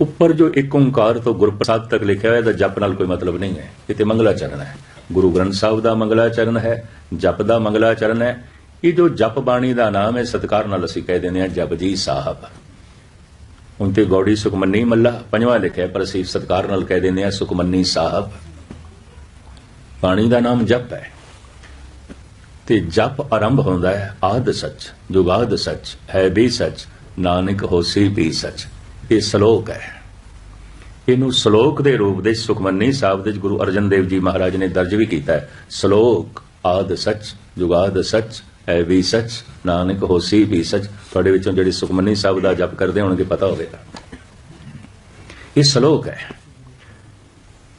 ਉੱਪਰ ਜੋ ਇੱਕ ਓੰਕਾਰ ਤੋਂ ਗੁਰਪ੍ਰਸਾਦ ਤੱਕ ਲਿਖਿਆ ਹੋਇਆ, ਇਹਦਾ ਜਪ ਨਾਲ ਕੋਈ ਮਤਲਬ ਨਹੀਂ ਹੈ। ਇਹ ਤੇ ਮੰਗਲਾ ਚਰਨ ਹੈ। ਗੁਰੂ ਗ੍ਰੰਥ ਸਾਹਿਬ ਦਾ ਮੰਗਲਾ ਚਰਨ ਹੈ, ਜਪ ਦਾ ਮੰਗਲਾਚਰਨ ਹੈ। ਇਹ ਜੋ ਜਪ ਬਾਣੀ ਦਾ ਨਾਮ ਹੈ, ਸਤਕਾਰ ਨਾਲ ਅਸੀਂ ਕਹਿ ਦਿੰਦੇ ਹਾਂ ਜਪਜੀ ਸਾਹਿਬ। ਹੁਣ ਤੇ ਗੌੜੀ ਸੁਖਮਨੀ ਮੱਲਾ ਪੰਜਵਾਂ ਲਿਖਿਆ, ਪਰ ਅਸੀਂ ਸਤਕਾਰ ਨਾਲ ਕਹਿ ਦਿੰਦੇ ਹਾਂ, ਸੁਖਮਨੀ ਸਾਹਿਬ। ਬਾਣੀ ਦਾ ਨਾਮ ਜਪ ਹੈ। ਤੇ ਜਪ ਆਰੰਭ ਹੁੰਦਾ ਹੈ, ਆਦ ਸੱਚ, ਜੁਗਾਦ ਸੱਚ, ਹੈ ਵੀ ਸੱਚ, ਨਾਨਕ ਹੋਸੀ ਵੀ ਸੱਚ। ਇਹ ਸ਼ਲੋਕ ਹੈ। ਇਹਨੂੰ ਸ਼ਲੋਕ ਦੇ ਰੂਪ ਦੇ ਸੁਖਮਨੀ ਸਾਹਿਬ ਦੇ ਗੁਰੂ ਅਰਜਨ ਦੇਵ ਜੀ ਮਹਾਰਾਜ ਨੇ ਦਰਜ ਵੀ ਕੀਤਾ ਹੈ। ਸ਼ਲੋਕ ਆਦ ਸੱਚ, ਜੁਗਾਦ ਸੱਚ, ਐ ਵੀ ਸੱਚ, ਨਾਨਕ ਹੋਸੀ ਵੀ ਸੱਚ। ਤੁਹਾਡੇ ਵਿੱਚੋਂ ਜਿਹੜੇ ਸੁਖਮਨੀ ਸਾਹਿਬ ਦਾ ਜਪ ਕਰਦੇ ਹੋਣਗੇ ਪਤਾ ਹੋਵੇਗਾ। ਇਹ ਸ਼ਲੋਕ ਹੈ।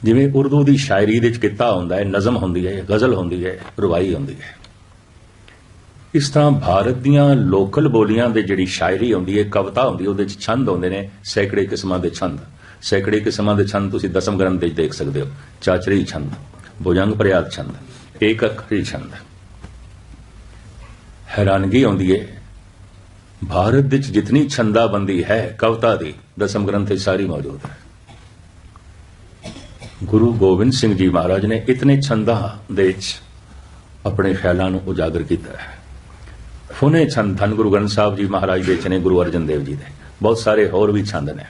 ਜਿਵੇਂ ਉਰਦੂ ਦੀ ਸ਼ਾਇਰੀ ਦੇ ਵਿੱਚ ਕਿੱਤਾ ਹੁੰਦਾ ਹੈ, ਨਜ਼ਮ ਹੁੰਦੀ ਹੈ, ਗਜ਼ਲ ਹੁੰਦੀ ਹੈ, ਰਵਾਈ ਹੁੰਦੀ ਹੈ। ਇਸ ਤਰ੍ਹਾਂ ਭਾਰਤ ਦੀਆਂ ਲੋਕਲ ਬੋਲੀਆਂ ਦੇ ਜਿਹੜੀ ਸ਼ਾਇਰੀ ਹੁੰਦੀ ਹੈ, ਕਵਿਤਾ ਹੁੰਦੀ ਹੈ, ਉਹਦੇ ਵਿੱਚ ਛੰਦ ਹੁੰਦੇ ਨੇ, ਸੈਂਕੜੇ ਕਿਸਮਾਂ ਦੇ ਛੰਦ। ਸੈਂਕੜੇ ਕਿਸਮਾਂ ਦੇ ਛੰਦ ਤੁਸੀਂ ਦਸਮ ਗ੍ਰੰਥ ਵਿੱਚ ਦੇਖ ਸਕਦੇ ਹੋ। ਚਾਚਰੀ ਛੰਦ, ਭੁਜੰਗ ਪ੍ਰਿਆਦ ਛੰਦ ਏਕ ਅੱਖਰੀ ਛੰਦ। ਹੈਰਾਨਗੀ ਆਉਂਦੀ ਹੈ, ਭਾਰਤ ਵਿੱਚ ਜਿਤਨੀ ਛੰਦਾਬੰਦੀ ਹੈ, ਕਵਿਤਾ ਦੀ, ਦਸਮ ਗ੍ਰੰਥ ਵਿੱਚ ਸਾਰੀ ਮੌਜੂਦ ਹੈ। ਗੁਰੂ ਗੋਬਿੰਦ ਸਿੰਘ ਜੀ ਮਹਾਰਾਜ ਨੇ ਇਤਨੇ ਛੰਦਾਂ ਦੇ ਵਿੱਚ ਆਪਣੇ ਖਿਆਲਾਂ ਨੂੰ ਉਜਾਗਰ ਕੀਤਾ ਹੈ। ਫੁਨੇ ਛੰਦ ਧੰਨ ਗੁਰੂ ਗ੍ਰੰਥ ਸਾਹਿਬ ਜੀ ਮਹਾਰਾਜ ਦੇ ਚ ਨੇ ਗੁਰੂ ਅਰਜਨ ਦੇਵ ਜੀ ਦੇ। ਬਹੁਤ ਸਾਰੇ ਹੋਰ ਵੀ ਛੰਦ ਨੇ।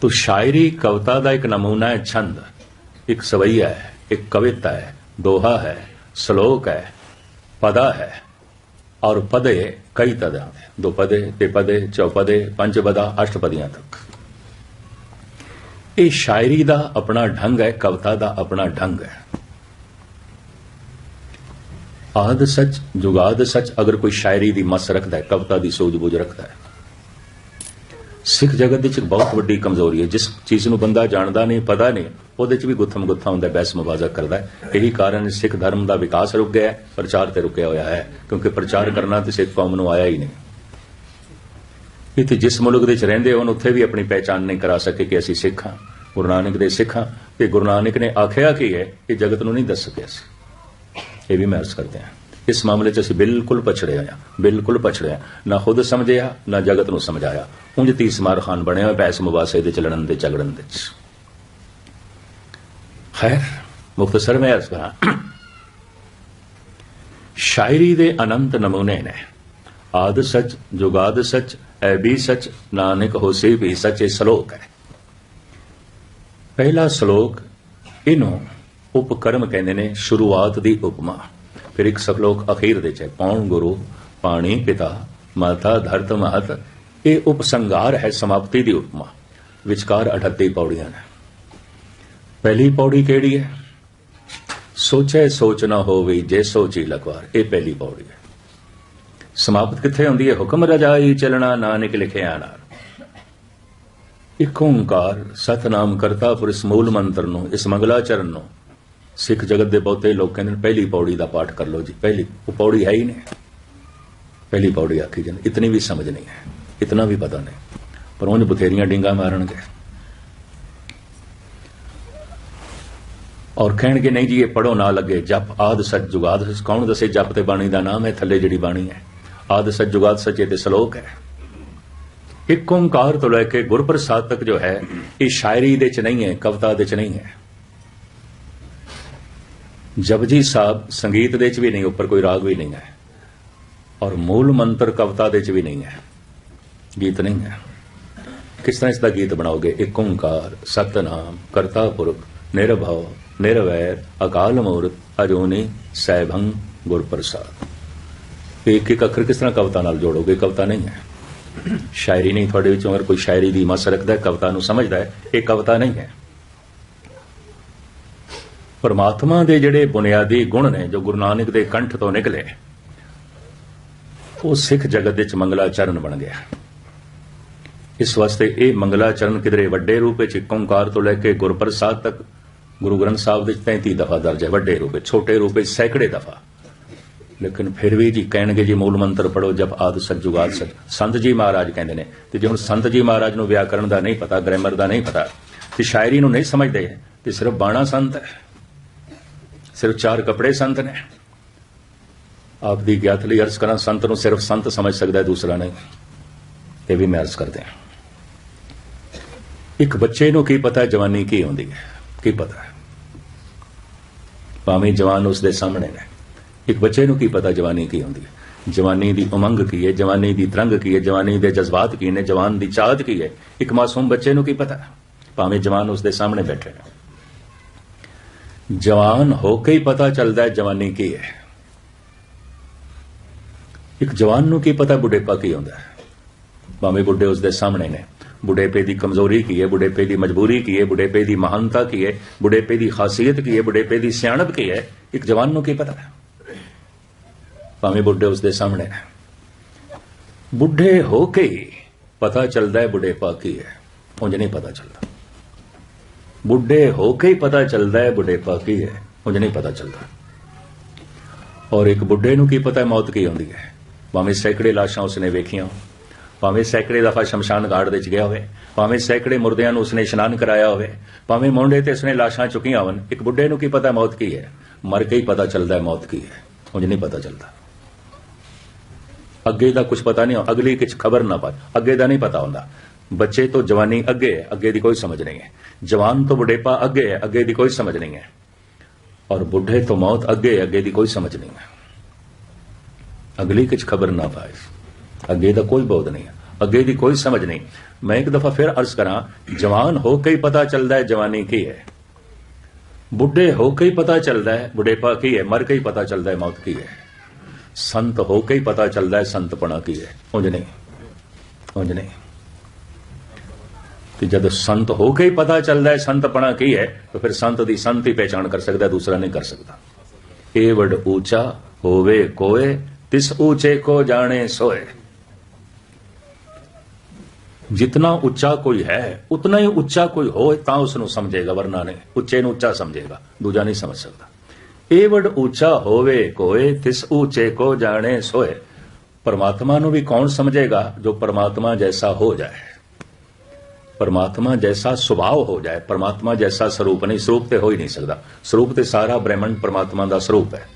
ਤੋ ਸ਼ਾਇਰੀ ਕਵਿਤਾ ਦਾ ਇੱਕ ਨਮੂਨਾ ਹੈ ਛੰਦ। ਇੱਕ ਸਵਈਆ ਹੈ, ਇੱਕ ਕਵਿਤਾ ਹੈ, ਦੋਹਾ ਹੈ, ਸ਼ਲੋਕ ਹੈ, ਪਦਾ ਹੈ। ਔਰ ਪਦੇ ਕਈ ਤਰ੍ਹਾਂ ਦੇ। ਦੋ ਪਦੇ ਤੇ ਪਦੇ ਚੌਪਦੇ ਪੰਜ ਪਦਾ ਅਸ਼ਟਪਦੀਆਂ ਤੱਕ। ਇਹ ਸ਼ਾਇਰੀ ਦਾ ਆਪਣਾ ਢੰਗ ਹੈ, ਕਵਿਤਾ ਦਾ ਆਪਣਾ ਢੰਗ ਹੈ। ਆਦ ਸੱਚ, ਜੁਗਾਦ ਸੱਚ, ਅਗਰ ਕੋਈ ਸ਼ਾਇਰੀ ਦੀ ਮਸ ਰੱਖਦਾ ਹੈ, ਕਵਿਤਾ ਦੀ ਸੂਝ-ਬੂਝ ਰੱਖਦਾ ਹੈ। ਸਿੱਖ ਜਗਤ ਵਿੱਚ ਇੱਕ ਬਹੁਤ ਵੱਡੀ ਕਮਜ਼ੋਰੀ ਹੈ। ਜਿਸ ਚੀਜ਼ ਨੂੰ ਬੰਦਾ ਜਾਣਦਾ ਨਹੀਂ, ਪਤਾ ਨਹੀਂ, ਉਹਦੇ 'ਚ ਵੀ ਗੁੱਥਮ ਗੁੱਥਾ ਹੁੰਦਾ, ਬਹਿਸ ਮੁਬਾਜ਼ਾ ਕਰਦਾ ਹੈ। ਇਹੀ ਕਾਰਨ ਸਿੱਖ ਧਰਮ ਦਾ ਵਿਕਾਸ ਰੁਕ ਗਿਆ ਹੈ, ਪ੍ਰਚਾਰ ਤੇ ਰੁਕਿਆ ਹੋਇਆ ਹੈ, ਕਿਉਂਕਿ ਪ੍ਰਚਾਰ ਕਰਨਾ ਤੇ ਸਿੱਖ ਕੌਮ ਨੂੰ ਆਇਆ ਹੀ ਨਹੀਂ। ਇੱਥੇ ਜਿਸ ਮੁਲਕ ਦੇ ਵਿੱਚ ਰਹਿੰਦੇ ਹੋਣ, ਉੱਥੇ ਵੀ ਆਪਣੀ ਪਹਿਚਾਣ ਨਹੀਂ ਕਰਾ ਸਕੇ ਕਿ ਅਸੀਂ ਸਿੱਖ ਹਾਂ। ਗੁਰੂ ਨਾਨਕ ਦੇ ਸਿੱਖ ਹਾਂ। ਤੇ ਗੁਰੂ ਨਾਨਕ ਨੇ ਆਖਿਆ ਕੀ ਹੈ, ਇਹ ਜਗਤ ਨੂੰ ਨਹੀਂ ਦੱਸ ਸਕਿਆ ਸੀ। ਇਹ ਵੀ ਮੈਂ ਅਰਜ਼ ਕਰਦੇ ਹਾਂ ਇਸ ਮਾਮਲੇ 'ਚ ਅਸੀਂ ਬਿਲਕੁਲ ਪਛੜੇ ਹੋਏ ਹਾਂ ਬਿਲਕੁਲ ਪਛੜੇ ਹਾਂ ਨਾ ਖੁਦ ਸਮਝਿਆ ਨਾ ਜਗਤ ਨੂੰ ਸਮਝਾਇਆ ਉਂਝ ਤੀਸਮਾਰ ਖਾਨ ਬਣਿਆ ਹੋਇਆ ਪੈਸ ਮੁਬਾਸੇ ਦੇ ਚਲਣ ਦੇ ਝਗੜਨ ਦੇ ਖੈਰ ਮੁਖਤਸਰ ਮੈਂ ਅਰਜ਼ ਕਰਾਂ ਸ਼ਾਇਰੀ ਦੇ ਅਨੰਤ ਨਮੂਨੇ ਨੇ ਆਦ ਸੱਚ ਜੁਗਾਦ ਸੱਚ ਐ ਵੀ ਸੱਚ ਨਾਨਕ ਹੋਸੀ ਵੀ ਸੱਚ ਇਹ ਸ਼ਲੋਕ ਹੈ ਪਹਿਲਾ ਸ਼ਲੋਕ ਇਹਨੂੰ ਉਪਕਰਮ ਕਹਿੰਦੇ ਨੇ ਸ਼ੁਰੂਆਤ ਦੀ ਉਪਮਾ। ਫਿਰ ਇੱਕ ਸ਼ਲੋਕ ਅਖੀਰ ਦੇ ਚ ਹੈ ਗੁਰੂ, ਪਾਣੀ, ਪਿਤਾ, ਮਾਤਾ, ਧਰਤ, ਮਹਤ? ਇਹ ਉਪਸੰਗਾਰ ਹੈ ਸਮਾਪਤੀ ਦੀ ਉਪਮਾ। ਵਿਚਕਾਰ 38 ਪੌੜੀਆਂ ਨੇ। ਪਹਿਲੀ ਪੌੜੀ ਕਿਹੜੀ ਹੈ? ਸੋਚੇ ਸੋਚ ਨਾ ਹੋਵੇ ਜੇ ਸੋਚੀ ਲਗਵਾਰ ਇਹ ਪਹਿਲੀ ਪੌੜੀ ਹੈ। ਸਮਾਪਤ ਕਿੱਥੇ ਹੁੰਦੀ ਹੈ? ਹੁਕਮ ਰਜਾਈ ਚਲਣਾ, ਨਾਨਕ ਲਿਖਿਆ ਨਾਲ ਇੱਕ ਓੰਕਾਰ, ਸਤਨਾਮ ਕਰਤਾ ਪੁਰਸ ਮੂਲ ਮੰਤਰ ਨੂੰ, ਇਸ ਮੰਗਲਾਚਰਨ ਨੂੰ। ਸਿੱਖ ਜਗਤ ਦੇ ਬਹੁਤੇ ਲੋਕ ਕਹਿੰਦੇ ਨੇ, ਪਹਿਲੀ ਪੌੜੀ ਦਾ ਪਾਠ ਕਰ ਲਓ ਜੀ, ਪਹਿਲੀ, ਉਹ ਪੌੜੀ ਹੈ ਹੀ ਨਹੀਂ। ਪਹਿਲੀ ਪੌੜੀ ਆਖੀ ਜਾਂਦੀ, ਇਤਨੀ ਵੀ ਸਮਝ ਨਹੀਂ ਹੈ, ਇਤਨਾ ਵੀ ਪਤਾ ਨਹੀਂ। ਪਰ ਉਹਨ ਬਥੇਰੀਆਂ ਡਿੰਗਾ ਮਾਰਨਗੇ। ਔਰ ਕਹਿਣਗੇ, ਨਹੀਂ ਜੀ, ਇਹ ਪੜੋ ਨਾ ਲੱਗੇ, ਜਪ ਆਦ ਸੱਚ ਜੁਗਾਦ ਕੌਣ ਦੱਸੇ ਜਪ ਤੇ ਬਾਣੀ ਦਾ ਨਾਮ ਹੈ, ਥੱਲੇ ਜਿਹੜੀ ਬਾਣੀ ਹੈ। ਆਦ ਸੱਚ ਜੁਗਾਦ ਸੱਚ ਤੇ ਸ਼ਲੋਕ ਹੈ। ਇੱਕ ਓੰਕਾਰ ਤੋਂ ਲੈ ਕੇ ਗੁਰਪ੍ਰਸਾਦ ਤੱਕ ਜੋ ਹੈ, ਇਹ ਸ਼ਾਇਰੀ ਦੇ ਚ ਨਹੀਂ ਹੈ, ਕਵਿਤਾ ਦੇ ਚ ਨਹੀਂ ਹੈ। ਜਪਜੀ ਸਾਹਿਬ ਸੰਗੀਤ ਦੇ ਚ ਵੀ ਨਹੀਂ, ਉੱਪਰ ਕੋਈ ਰਾਗ ਵੀ ਨਹੀਂ ਹੈ। ਔਰ ਮੂਲ ਮੰਤਰ ਕਵਿਤਾ ਦੇ ਚ ਵੀ ਨਹੀਂ ਹੈ। ਗੀਤ ਨਹੀਂ ਹੈ। ਕਿਸ ਤਰ੍ਹਾਂ ਇਸ ਦਾ ਗੀਤ ਬਣਾਓਗੇ? ਇੱਕ ਓੰਕਾਰ, ਸਤਨਾਮ ਕਰਤਾ ਪੁਰਖ ਨਿਰਭਉ, ਨਿਰਵੈਰ, ਅਕਾਲ ਮੂਰਤ ਅਜੋਨੀ, ਸੈਭੰ, ਗੁਰਪ੍ਰਸਾਦ। ਇੱਕ ਇੱਕ ਅੱਖਰ ਕਿਸ ਤਰ੍ਹਾਂ ਕਵਿਤਾ ਨਾਲ ਜੋੜੋਗੇ? ਕਵਿਤਾ ਨਹੀਂ ਹੈ। ਸ਼ਾਇਰੀ ਨਹੀਂ, ਤੁਹਾਡੇ ਵਿੱਚੋਂ ਅਗਰ ਕੋਈ ਸ਼ਾਇਰੀ ਦੀ ਮਸ ਰੱਖਦਾ ਹੈ, ਕਵਿਤਾ ਨੂੰ ਸਮਝਦਾ ਹੈ, ਇਹ ਕਵਿਤਾ ਨਹੀਂ ਹੈ। ਪਰਮਾਤਮਾ ਦੇ ਜਿਹੜੇ ਬੁਨਿਆਦੀ ਗੁਣ ਨੇ, ਜੋ ਗੁਰੂ ਨਾਨਕ ਦੇ ਕੰਠ ਤੋਂ ਨਿਕਲੇ, ਉਹ ਸਿੱਖ ਜਗਤ ਵਿੱਚ ਮੰਗਲਾਚਰਨ ਬਣ ਗਿਆ। ਇਸ ਵਾਸਤੇ ਇਹ ਮੰਗਲਾਚਰਨ ਕਿਦਰੇ ਵੱਡੇ ਰੂਪ ਵਿੱਚ ਇੱਕ ਓੰਕਾਰ ਤੋਂ ਲੈ ਕੇ ਗੁਰਪ੍ਰਸਾਦ ਤੱਕ ਗੁਰੂ ਗ੍ਰੰਥ ਸਾਹਿਬ ਦੇ 33 ਦਫਾ ਦਰਜ ਹੈ, ਵੱਡੇ ਰੂਪ ਵਿੱਚ, ਛੋਟੇ ਰੂਪ ਵਿੱਚ ਸੈਂਕੜੇ ਦਫਾ। ਲੇਕਿਨ ਫਿਰ ਵੀ ਜੀ ਕਹਿਣਗੇ ਜੀ ਮੂਲ ਮੰਤਰ ਪੜੋ ਜਪ ਆਦ ਸਤਜੁਗਾਦ ਸਤ। ਸੰਤ ਜੀ ਮਹਾਰਾਜ ਕਹਿੰਦੇ ਨੇ, ਤੇ ਜੇ ਹੁਣ ਸੰਤ ਜੀ ਮਹਾਰਾਜ ਨੂੰ ਵਿਆਕਰਣ ਦਾ ਨਹੀਂ ਪਤਾ, ਗ੍ਰਾਮਰ ਦਾ ਨਹੀਂ ਪਤਾ, ਤੇ ਸ਼ਾਇਰੀ ਨੂੰ ਨਹੀਂ ਸਮਝਦੇ, ਤੇ ਸਿਰਫ ਬਾਣਾ ਸੰਤ ਹੈ। ਸਿਰਫ ਚਾਰ ਕਪੜੇ ਸੰਤ ਨੇ। ਆਪ ਦੀ ਗਿਆਤ ਲਈ ਅਰਜ਼ ਕਰਾਂ, ਸੰਤ ਨੂੰ ਸਿਰਫ ਸੰਤ ਸਮਝ ਸਕਦਾ ਹੈ, ਦੂਸਰਾ ਨਹੀਂ। ਇਹ ਵੀ ਮੈਂ ਅਰਜ਼ ਕਰਦੇ ਹਾਂ। ਇੱਕ ਬੱਚੇ ਨੂੰ ਕੀ ਪਤਾ ਜਵਾਨੀ ਕੀ ਹੁੰਦੀ ਹੈ? ਕੀ ਪਤਾ ਹੈ? ਭਾਵੇਂ ਜਵਾਨ ਉਸ ਦੇ ਸਾਹਮਣੇ ਨੇ। ਇੱਕ ਬੱਚੇ ਨੂੰ ਕੀ ਪਤਾ ਜਵਾਨੀ ਕੀ ਹੁੰਦੀ ਹੈ? ਜਵਾਨੀ ਦੀ ਉਮੰਗ ਕੀ ਹੈ? ਜਵਾਨੀ ਦੀ ਤਰੰਗ ਕੀ ਹੈ? ਜਵਾਨੀ ਦੇ ਜਜ਼ਬਾਤ ਕੀ ਨੇ? ਜਵਾਨ ਦੀ ਚਾਹਤ ਕੀ ਹੈ? ਇੱਕ ਮਾਸੂਮ ਬੱਚੇ ਨੂੰ ਕੀ ਪਤਾ ਭਾਵੇਂ ਜਵਾਨ ਉਸ ਦੇ ਸਾਹਮਣੇ ਬੈਠੇ ਨੇ। ਜਵਾਨ ਹੋ ਕੇ ਹੀ ਪਤਾ ਚੱਲਦਾ ਹੈ ਜਵਾਨੀ ਕੀ ਹੈ। ਇੱਕ ਜਵਾਨ ਨੂੰ ਕੀ ਪਤਾ ਬੁਢੇਪਾ ਕੀ ਹੁੰਦਾ ਹੈ। ਭਾਵੇਂ ਬੁੱਢੇ ਉਸ ਦੇ ਸਾਹਮਣੇ ਨੇ। ਬੁਢੇਪੇ ਦੀ ਕਮਜ਼ੋਰੀ ਕੀ ਹੈ, ਬੁਢੇਪੇ ਦੀ ਮਜਬੂਰੀ ਕੀ ਹੈ, ਬੁਢੇਪੇ ਦੀ ਮਹਾਨਤਾ ਕੀ ਹੈ, ਬੁਢੇਪੇ ਦੀ ਖਾਸੀਅਤ ਕੀ ਹੈ, ਬੁਢੇਪੇ ਦੀ ਸਿਆਣਪ ਕੀ ਹੈ। ਇੱਕ ਜਵਾਨ ਨੂੰ ਕੀ ਪਤਾ ਭਾਵੇਂ ਬੁੱਢੇ ਉਸ ਦੇ ਸਾਹਮਣੇ ਨੇ। ਬੁੱਢੇ ਹੋ ਕੇ ਹੀ ਪਤਾ ਚੱਲਦਾ ਹੈ ਬੁਢੇਪਾ ਕੀ ਹੈ। ਉਂਝ ਨਹੀਂ ਪਤਾ ਚੱਲਦਾ। ਬੁੱਢੇ ਹੋ ਕੇ ਹੀ ਪਤਾ ਚੱਲਦਾ ਹੈ ਬੁਢੇਪਾ ਕੀ ਹੈ ਉਂਝ ਨਹੀਂ ਪਤਾ ਚੱਲਦਾ ਔਰ ਇੱਕ ਬੁੱਢੇ ਨੂੰ ਕੀ ਪਤਾ ਮੌਤ ਕੀ ਹੁੰਦੀ ਹੈ। ਭਾਵੇਂ ਸੈਂਕੜੇ ਲਾਸ਼ਾਂ ਉਸਨੇ ਵੇਖੀਆਂ ਭਾਵੇਂ ਸੈਂਕੜੇ ਦਫਾ ਸ਼ਮਸ਼ਾਨ ਘਾਟ ਦੇ ਚ ਗਿਆ ਹੋਵੇ, ਭਾਵੇਂ ਸੈਂਕੜੇ ਮੁਰਦਿਆਂ ਨੂੰ ਉਸਨੇ ਇਸ਼ਨਾਨ ਕਰਾਇਆ ਹੋਵੇ, ਭਾਵੇਂ ਮੋਢੇ ਤੇ ਉਸਨੇ ਲਾਸ਼ਾਂ ਚੁੱਕੀਆਂ ਹੋਣ, ਇੱਕ ਬੁੱਢੇ ਨੂੰ ਕੀ ਪਤਾ ਮੌਤ ਕੀ ਹੈ। ਮਰ ਕੇ ਹੀ ਪਤਾ ਚੱਲਦਾ ਹੈ, ਮੌਤ ਕੀ ਹੈ। ਉਂਝ ਨਹੀਂ ਪਤਾ ਚੱਲਦਾ। ਅੱਗੇ ਦਾ ਕੁਝ ਪਤਾ ਨਹੀਂ, ਅਗਲੀ ਕੁਝ ਖਬਰ ਨਾ ਪਾ, ਅੱਗੇ ਦਾ ਨਹੀਂ ਪਤਾ ਹੁੰਦਾ। ਬੱਚੇ ਤੋਂ ਜਵਾਨੀ ਅੱਗੇ ਹੈ, ਅੱਗੇ ਦੀ ਕੋਈ ਸਮਝ ਨਹੀਂ ਹੈ। ਜਵਾਨ ਤੋਂ ਬੁਢੇਪਾ ਅੱਗੇ ਹੈ, ਅੱਗੇ ਦੀ ਕੋਈ ਸਮਝ ਨਹੀਂ ਹੈ। ਔਰ ਬੁੱਢੇ ਤੋਂ ਮੌਤ ਅੱਗੇ ਹੈ, ਅੱਗੇ ਦੀ ਕੋਈ ਸਮਝ ਨਹੀਂ ਹੈ। ਅਗਲੀ ਕੁਝ ਖਬਰ ਨਾ ਪਾਏ। ਅੱਗੇ ਦਾ ਕੋਈ ਬੋਧ ਨਹੀਂ ਹੈ। ਅੱਗੇ ਦੀ ਕੋਈ ਸਮਝ ਨਹੀਂ। ਮੈਂ ਇੱਕ ਦਫਾ ਫਿਰ ਅਰਜ਼ ਕਰਾਂ, ਜਵਾਨ ਹੋ ਕੇ ਹੀ ਪਤਾ ਚੱਲਦਾ ਹੈ ਜਵਾਨੀ ਕੀ ਹੈ। ਬੁੱਢੇ ਹੋ ਕੇ ਹੀ ਪਤਾ ਚੱਲਦਾ ਹੈ ਬੁਢੇਪਾ ਕੀ ਹੈ, ਮਰ ਕੇ ਹੀ ਪਤਾ ਚੱਲਦਾ ਹੈ ਮੌਤ ਕੀ ਹੈ। ਸੰਤ ਹੋ ਕੇ ਹੀ ਪਤਾ ਚੱਲਦਾ ਹੈ ਸੰਤਪਣਾ ਕੀ ਹੈ। ਉਂਝ ਨਹੀਂ। ਉਂਝ ਨਹੀਂ। ਤੇ ਜਦ ਸੰਤ ਹੋ ਕੇ ਹੀ ਪਤਾ ਚੱਲਦਾ ਹੈ ਸੰਤਪਣਾ ਕੀ ਹੈ, ਤਾਂ ਫਿਰ ਸੰਤ ਦੀ ਸੰਤ ਹੀ ਪਹਿਚਾਨ ਕਰ ਸਕਦਾ, ਦੂਸਰਾ ਨਹੀਂ ਕਰ ਸਕਦਾ। ਏ ਵਡ ਉੱਚਾ ਹੋਵੇ ਕੋਏ, ਤਿਸ ਊਚੇ ਕੋ ਜਾਣੇ ਸੋਏ। ਜਿਤਨਾ ਉੱਚਾ ਕੋਈ ਹੈ, ਉਤਨਾ ਹੀ ਉੱਚਾ ਕੋਈ ਹੋਏ, ਤਾਂ ਉਸ ਨੂੰ ਸਮਝੇਗਾ, ਵਰਨਾ ਨੇ ਉੱਚੇ ਨੂੰ ਉੱਚਾ ਸਮਝੇਗਾ, ਦੂਜਾ ਨਹੀਂ ਸਮਝ ਸਕਦਾ। ਏ ਵਡ ਉੱਚਾ ਹੋਵੇ ਕੋਏ, ਤਿਸ ਉੱਚੇ ਕੋ ਜਾਣੇ ਸੋਏ। ਪਰਮਾਤਮਾ ਨੂੰ ਵੀ ਕੌਣ ਸਮਝੇਗਾ, ਜੋ ਪਰਮਾਤਮਾ ਜੈਸਾ ਹੋ ਜਾਏ? ਪਰਮਾਤਮਾ ਜੈਸਾ ਸੁਭਾਅ ਹੋ ਜਾਏ, ਪਰਮਾਤਮਾ ਜੈਸਾ ਸਰੂਪ ਨਹੀਂ, ਸਰੂਪ ਤੇ ਹੋ ਹੀ ਨਹੀਂ ਸਕਦਾ। ਸਰੂਪ ਤੇ ਸਾਰਾ ਬ੍ਰਹਮੰਡ ਪਰਮਾਤਮਾ ਦਾ ਸਰੂਪ ਹੈ।